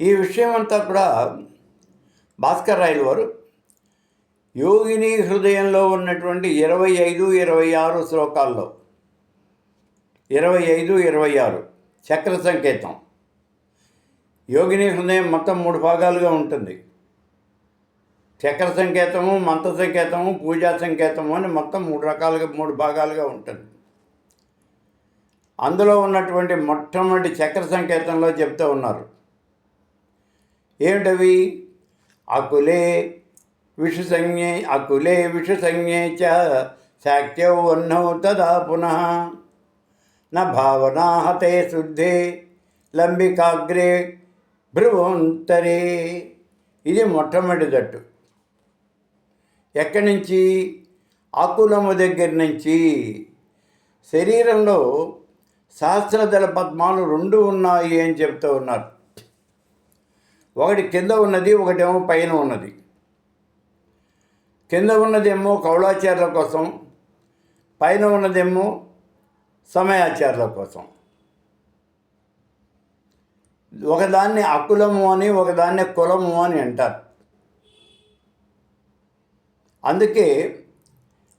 ఈ విషయం అంతా కూడా భాస్కర్ రాయలు వారు యోగిని హృదయంలో ఉన్నటువంటి ఇరవై ఐదు ఇరవై ఆరు శ్లోకాల్లో. ఇరవై ఐదు ఇరవై ఆరు చక్ర సంకేతం. యోగిని హృదయం మొత్తం మూడు భాగాలుగా ఉంటుంది. చక్ర సంకేతము మంత్ర సంకేతము పూజా సంకేతము అని మొత్తం మూడు రకాలుగా మూడు భాగాలుగా ఉంటుంది. అందులో ఉన్నటువంటి మొట్టమొదటి చక్ర సంకేతంలో చెప్తూ ఉన్నారు. ఏమిటవి? అకులే విషుసంజ్ఞే అకులే విషుసంజ్ఞే చ శాక్యౌ తదా పునః. న భావనా హతే శుద్ధే లంబికాగ్రే భ్రువంతరే ఇది మొట్టమొదటి జట్టు ఎక్కడి నుంచి? ఆకులము దగ్గర నుంచి. శరీరంలో సహస్రదళ పద్మాలు రెండు ఉన్నాయి అని చెప్తూ ఉన్నారు. ఒకటి కింద ఉన్నది ఒకటేమో పైన ఉన్నది. కింద ఉన్నదేమో కౌళాచార్యుల కోసం పైన ఉన్నదేమో సమయాచార్యుల కోసం. ఒకదాన్ని అకులము అని ఒకదాన్ని కులము అని అంటారు. అందుకే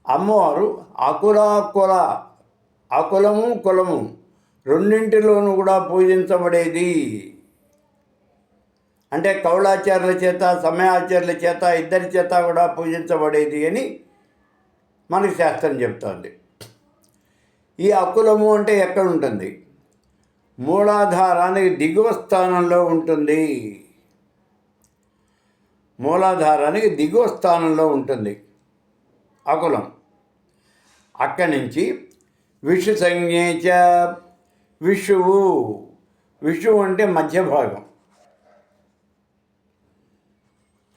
అమ్మవారు అకుల కుల అకులము కులము రెండింటిలోనూ కూడా పూజించబడేది. అంటే కౌళాచార్యుల చేత సమయాచార్యుల చేత ఇద్దరి చేత కూడా పూజించబడేది అని మనకి శాస్త్రం చెప్తోంది. ఈ అకులము అంటే ఎక్కడ ఉంటుంది? మూలాధారానికి దిగువ స్థానంలో ఉంటుంది. మూలాధారానికి దిగువ స్థానంలో ఉంటుంది అకులం. అక్కడి నుంచి విషు సంజ్ఞేచ విషువు. విషువు అంటే మధ్య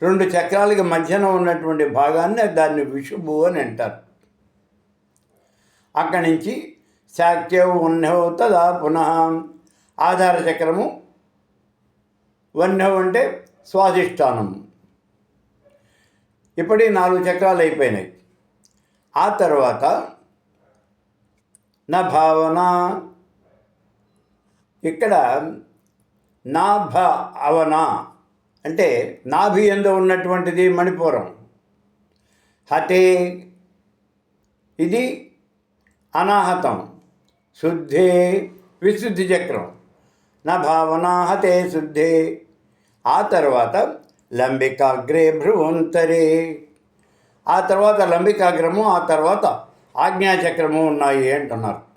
రెండు చక్రాలకి మధ్యన ఉన్నటువంటి భాగాన్ని దాన్ని విషుభు అని అంటారు. అక్కడి నుంచి శాక్యౌ వన్యౌ తదా పునః. ఆధార చక్రము వన్యౌ అంటే స్వాధిష్టానము ఇప్పటి నాలుగు చక్రాలు అయిపోయినాయి. ఆ తర్వాత నా భావన ఇక్కడ నా భ అవనా అంటే నాభి ఎందు ఉన్నటువంటిది మణిపురం. హతే ఇది అనాహతం శుద్ధే విశుద్ధి చక్రం. నా భావన హతే శుద్ధే ఆ తర్వాత లంబికాగ్రే భ్రువంతరే. ఆ తర్వాత లంబికాగ్రము ఆ తర్వాత ఆజ్ఞాచక్రము ఉన్నాయి అంటున్నారు.